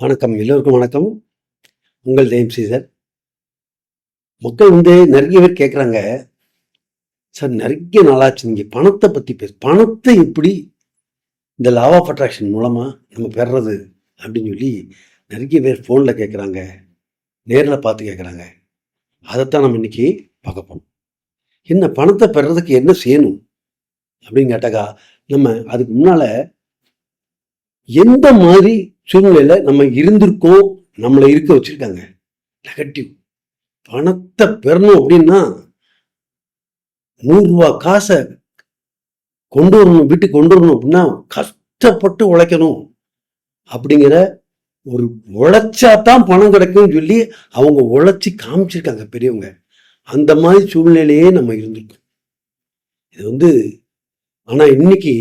வணக்கம். எல்லோருக்கும் வணக்கம். உங்கள் தெய்வம் சீசர். மக்கள் வந்து நிறைய பேர் கேட்குறாங்க சார் நிறைய நாளாச்சு. நீங்கள் பணத்தை பற்றி பேச பணத்தை எப்படி இந்த லாவ் ஆஃப் அட்ராக்ஷன் மூலமாக நம்ம பெறுறது அப்படின்னு சொல்லி நிறைய பேர் ஃபோனில் கேட்குறாங்க நேரில் பார்த்து கேட்குறாங்க அதைத்தான் நம்ம இன்னைக்கு பார்க்க போறோம். என்ன பணத்தை பெறதுக்கு என்ன செய்யணும்? அப்படின்னு கேட்டாக்கா நம்ம அதுக்கு முன்னால் எந்த மாதிரி சூழ்நிலையில் நம்ம இருந்திருக்கோம் நம்மளை இருக்க வச்சிருக்காங்க. நெகட்டிவ் பணத்தை பெறணும் அப்படின்னா நூறுரூவா காசை கொண்டு வரணும் வீட்டுக்கு கொண்டு வரணும் அப்படின்னா கஷ்டப்பட்டு உழைக்கணும். அப்படிங்கிற ஒரு உழைச்சா தான் பணம் கிடைக்கும்னு சொல்லி அவங்க உழைச்சி காமிச்சிருக்காங்க பெரியவங்க. அந்த மாதிரி சூழ்நிலையே நம்ம இருந்திருக்கோம். இது வந்து ஆனால் இன்னைக்கு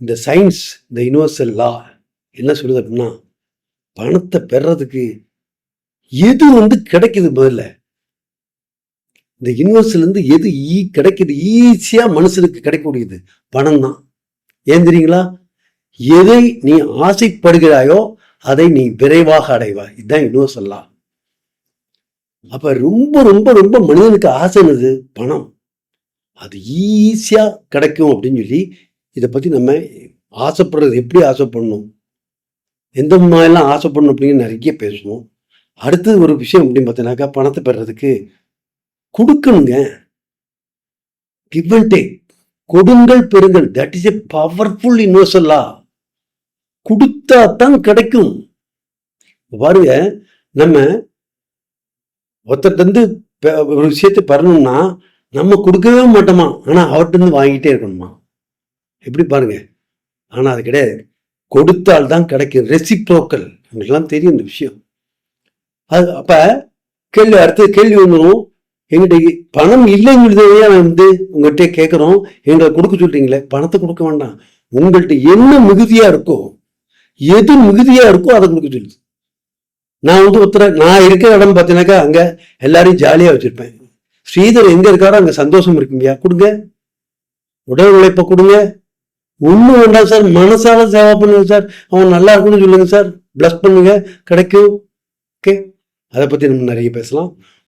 இந்த சயின்ஸ் இந்த யூனிவர்சல் லா என்ன சொல்லுது அப்படின்னா பணத்தை பெறதுக்கு எது வந்து கிடைக்குது முதல்ல? இந்த யூனிவர்ஸ்லேருந்து எது ஈ கிடைக்குது? ஈஸியாக மனுஷனுக்கு கிடைக்கக்கூடியது பணம் தான் ஏன் தெரியுங்களா? எதை நீ ஆசைப்படுகிறாயோ அதை நீ விரைவாக அடைவாய். இதுதான் யூனிவர்சல் எல்லாம் அப்போ ரொம்ப ரொம்ப ரொம்ப மனிதனுக்கு ஆசைனது பணம். அது ஈஸியாக கிடைக்கும் அப்படின்னு சொல்லி இதை பற்றி நம்ம ஆசைப்படுறது எப்படி ஆசைப்படணும்? எந்த மாதிரிலாம் ஆசைப்படணும் அப்படின்னு நிறைய பேசுவோம். அடுத்தது ஒரு விஷயம் அப்படின்னு பார்த்தீங்கன்னாக்கா பணத்தை பெறதுக்கு கொடுக்கணுங்க. கிவ் அண்ட் டேக் கொடுங்கள் பெறுங்கள். தட் இஸ் எ பவர்ஃபுல் யூனிவர்சல்லா கொடுத்தா தான் கிடைக்கும். பாருங்க நம்ம ஒருத்தர்ட்ட இருந்து பெ- ஒரு விஷயத்தை பெறணும்னா நம்ம கொடுக்கவே மாட்டோமா? ஆனால் அவர்கிட்ட இருந்து வாங்கிட்டே இருக்கணுமா? எப்படி பாருங்க. ஆனால் அது கிடையாது. கொடுத்தால் தான் கிடைக்கும் ரெசிப்ரோக்கல் எங்களுக்கெல்லாம் தெரியும் இந்த விஷயம். அது அப்ப கேள்வி அடுத்தது கேள்வி ஒன்று எங்கிட்ட பணம் இல்லைங்கிறதையே நான் வந்து உங்கள்கிட்ட கேட்குறோம் எங்களை கொடுக்க சொல்றீங்களே. பணத்தை கொடுக்க வேண்டாம். உங்கள்கிட்ட என்ன மிகுதியா இருக்கோ எது மிகுதியா இருக்கோ அதை கொடுக்க சொல்லுது. நான் வந்து ஒருத்தர நான் இருக்கிற இடம் பார்த்தீங்கன்னாக்கா அங்கே எல்லாரையும் ஜாலியாக வச்சுருப்பேன். ஸ்ரீதர் எங்கே இருக்காரோ அங்கே சந்தோஷம் இருக்குங்கய்யா. கொடுங்க. உடல் உழைப்பை கொடுங்க. ஒண்ணும் வேண்டாம் சார். மனசால சேவை பண்ணுங்க சார். அவன் நல்லா இருக்குன்னு சொல்லுங்க சார். பிளஸ் பண்ணுங்க. கிடைக்கும். ஓகே அதை பத்தி நம்ம நிறைய பேசலாம்.